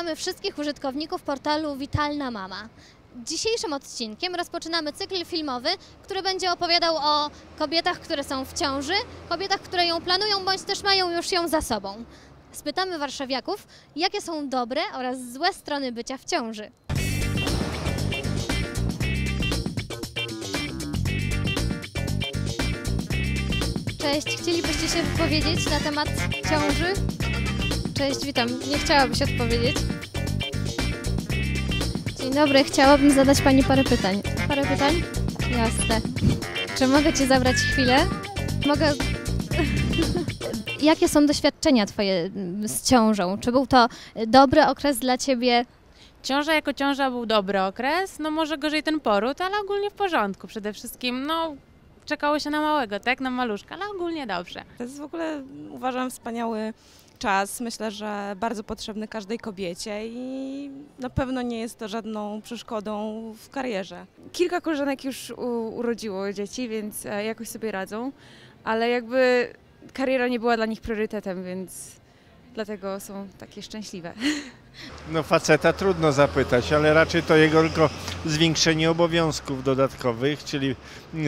Witamy wszystkich użytkowników portalu Witalna Mama. Dzisiejszym odcinkiem rozpoczynamy cykl filmowy, który będzie opowiadał o kobietach, które są w ciąży, kobietach, które ją planują bądź też mają już ją za sobą. Spytamy warszawiaków, jakie są dobre oraz złe strony bycia w ciąży. Cześć, chcielibyście się wypowiedzieć na temat ciąży? Cześć, witam. Nie chciałabyś odpowiedzieć? Dzień dobry, chciałabym zadać Pani parę pytań. Parę pytań? Jasne. Czy mogę Cię zabrać chwilę? Mogę... Jakie są doświadczenia Twoje mm, z ciążą? Czy był to dobry okres dla Ciebie? Ciąża jako ciąża był dobry okres, no może gorzej ten poród, ale ogólnie w porządku. Przede wszystkim, no czekało się na małego, tak, na maluszka, ale ogólnie dobrze. To jest w ogóle, uważam, wspaniały czas. Myślę, że bardzo potrzebny każdej kobiecie i na pewno nie jest to żadną przeszkodą w karierze. Kilka koleżanek już urodziło dzieci, więc e, jakoś sobie radzą, ale jakby kariera nie była dla nich priorytetem, więc dlatego są takie szczęśliwe. No faceta trudno zapytać, ale raczej to jego tylko zwiększenie obowiązków dodatkowych, czyli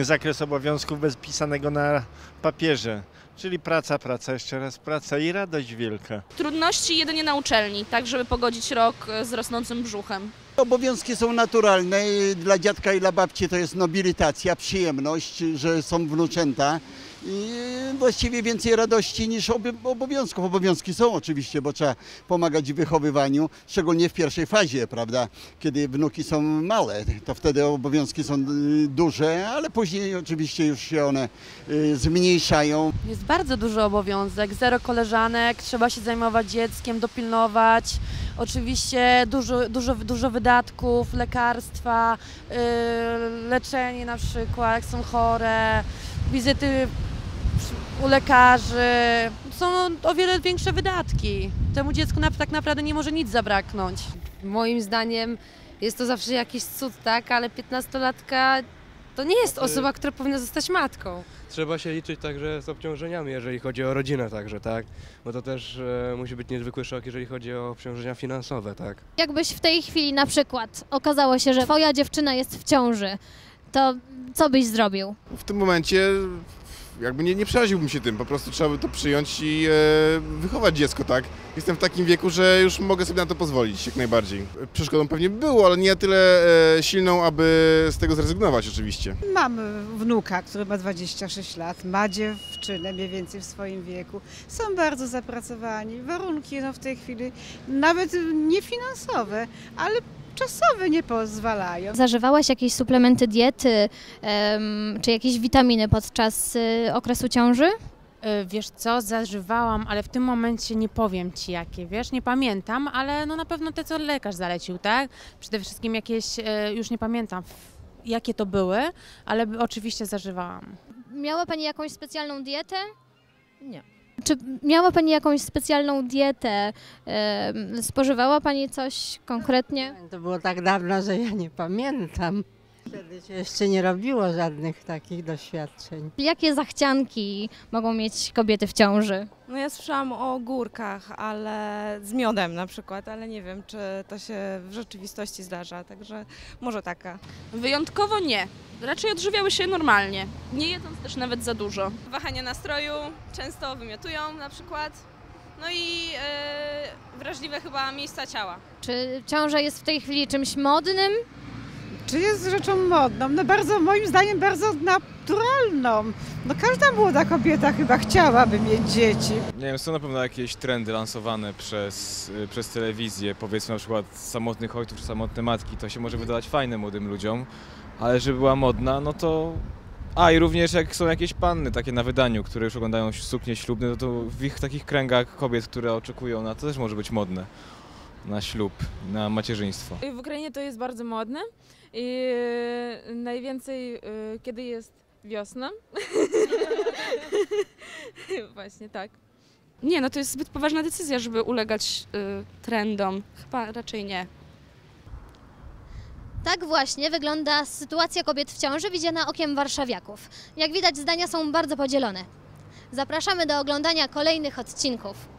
zakres obowiązków bez pisanego na papierze. Czyli praca, praca, jeszcze raz praca i radość wielka. Trudności jedynie na uczelni, tak żeby pogodzić rok z rosnącym brzuchem. Obowiązki są naturalne. i Dla dziadka i dla babci to jest nobilitacja, przyjemność, że są wnuczęta. I właściwie więcej radości niż obowiązków. Obowiązki są oczywiście, bo trzeba pomagać w wychowywaniu, szczególnie w pierwszej fazie, prawda? Kiedy wnuki są małe, to wtedy obowiązki są y, duże, ale później oczywiście już się one y, zmniejszają. Jest bardzo duży obowiązek, zero koleżanek, trzeba się zajmować dzieckiem, dopilnować. Oczywiście dużo, dużo, dużo wydatków, lekarstwa, yy, leczenie na przykład, jak są chore, wizyty u lekarzy. Są o wiele większe wydatki. Temu dziecku na, tak naprawdę nie może nic zabraknąć. Moim zdaniem jest to zawsze jakiś cud, tak? Ale 15-latka to nie jest osoba, która powinna zostać matką. Trzeba się liczyć także z obciążeniami, jeżeli chodzi o rodzinę także, tak? Bo to też e, musi być niezwykły szok, jeżeli chodzi o obciążenia finansowe, tak? Jakbyś w tej chwili na przykład okazało się, że Twoja dziewczyna jest w ciąży, to co byś zrobił? w tym momencie jakby nie, nie przeraziłbym się tym, po prostu trzeba by to przyjąć i e, wychować dziecko, tak? Jestem w takim wieku, że już mogę sobie na to pozwolić jak najbardziej. Przeszkodą pewnie by było, ale nie tyle e, silną, aby z tego zrezygnować oczywiście. Mam wnuka, który ma 26 lat, ma dziewczynę mniej więcej w swoim wieku. Są bardzo zapracowani. Warunki no, w tej chwili nawet nie finansowe, ale czasowe nie pozwalają. Zażywałaś jakieś suplementy diety czy jakieś witaminy podczas y, okresu ciąży? Y, Wiesz co, zażywałam, ale w tym momencie nie powiem Ci jakie, wiesz, nie pamiętam, ale no na pewno te, co lekarz zalecił, tak? Przede wszystkim jakieś, y, już nie pamiętam jakie to były, ale oczywiście zażywałam. Miała Pani jakąś specjalną dietę? Nie. Czy miała Pani jakąś specjalną dietę? Spożywała Pani coś konkretnie? To było tak dawno, że ja nie pamiętam. Wtedy się jeszcze nie robiło żadnych takich doświadczeń. Jakie zachcianki mogą mieć kobiety w ciąży? No ja słyszałam o górkach, ale z miodem na przykład, ale nie wiem, czy to się w rzeczywistości zdarza, także może taka. Wyjątkowo nie. Raczej odżywiały się normalnie, nie jedząc też nawet za dużo. Wahania nastroju często wymiotują na przykład. No i e, wrażliwe chyba miejsca ciała. Czy ciąża jest w tej chwili czymś modnym? Czy jest rzeczą modną? No bardzo, moim zdaniem bardzo naturalną. No każda młoda kobieta chyba chciałaby mieć dzieci. Nie wiem, są na pewno jakieś trendy lansowane przez, y, przez telewizję, powiedzmy na przykład samotnych ojców czy samotne matki, to się może wydawać fajne młodym ludziom, ale żeby była modna, no to... A i również jak są jakieś panny takie na wydaniu, które już oglądają suknie ślubne, no to w ich takich kręgach kobiet, które oczekują na to też może być modne. Na ślub, na macierzyństwo. W Ukrainie to jest bardzo modne i najwięcej kiedy jest wiosna. Właśnie tak. Nie, no to jest zbyt poważna decyzja, żeby ulegać y, trendom. Chyba raczej nie. Tak właśnie wygląda sytuacja kobiet w ciąży widziana okiem warszawiaków. Jak widać zdania są bardzo podzielone. Zapraszamy do oglądania kolejnych odcinków.